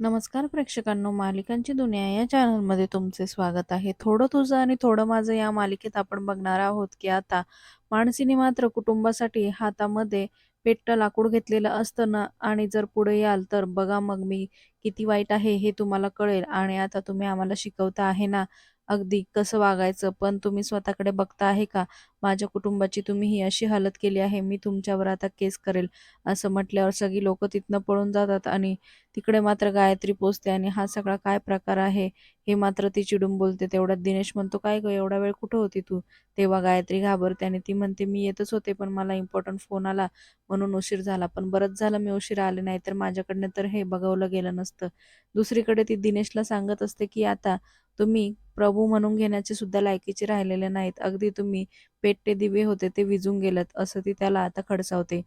नमस्कार प्रेक्षकांनो मालिकांची दुनिया या चॅनलमध्ये तुमचे स्वागत आहे. थोडं तुझं आणि थोडं माझं या मालिकेत आपण बघणार आहोत की आता माणसीने मात्र कुटुंबासाठी हातामध्ये पेट्ट लाकूड घेतलेलं असतं ना आणि जर पुढे याल तर बघा मग मी किती वाईट आहे हे तुम्हाला कळेल आणि आता तुम्ही आम्हाला शिकवता आहे ना. अगदी कसं वागायचं? पण तुम्ही स्वतःकडे बघता आहे का? माझ्या कुटुंबाची तुम्ही ही अशी हालत केली आहे मी तुमच्यावर आता केस करेल असं म्हटल्यावर सगळी लोक तिथनं पळून जातात आणि तिकडे मात्र गायत्री पोचते आणि हा सगळा काय प्रकार आहे? हे मात्र ती चिडून बोलते तेवढ्यात दिनेश म्हणतो काय ग एवढा वेळ कुठं होती तू? तेव्हा गायत्री घाबरते आणि ती म्हणते मी येतच होते पण मला इम्पॉर्टंट फोन आला म्हणून उशीर झाला. पण बरंच झालं मी उशीर आले नाही तर माझ्याकडनं तर हे बघवलं गेलं नसतं. दुसरीकडे ती दिनेशला सांगत असते की आता तुम्ही प्रभू म्हणून घेण्याचे सुद्धा लायकीचे राहिलेले नाहीत. अगदी तुम्ही पेटते दिवे होते ते विजून गेलेत असं ती त्याला आता खडसावते.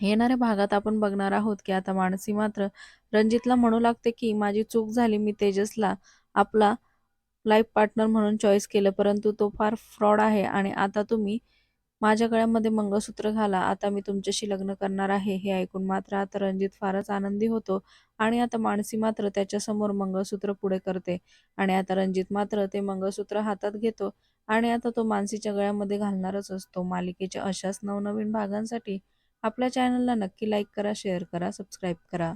येणाऱ्या भागात आपण बघणार आहोत की आता मानसी मात्र रणजितला म्हणू लागते की माझी चूक झाली मी तेजसला आपला लाईफ पार्टनर म्हणून चॉईस केलं परंतु तो फार फ्रॉड आहे आणि आता तुम्ही माझ्या गळ्यामध्ये मंगळसूत्र घाला. आता मी तुमच्याशी लग्न करणार आहे हे ऐकून मात्र आता रणजित फारच आनंदी होतो आणि आता मानसी मात्र त्याच्यासमोर मंगळसूत्र पुढे करते आणि आता रणजित मात्र ते मंगळसूत्र हातात घेतो आणि आता तो मानसीच्या गळ्यामध्ये घालणारच असतो. मालिकेच्या अशाच नवनवीन भागांसाठी आपल्या चॅनलला नक्की लाईक करा शेअर करा सबस्क्राईब करा.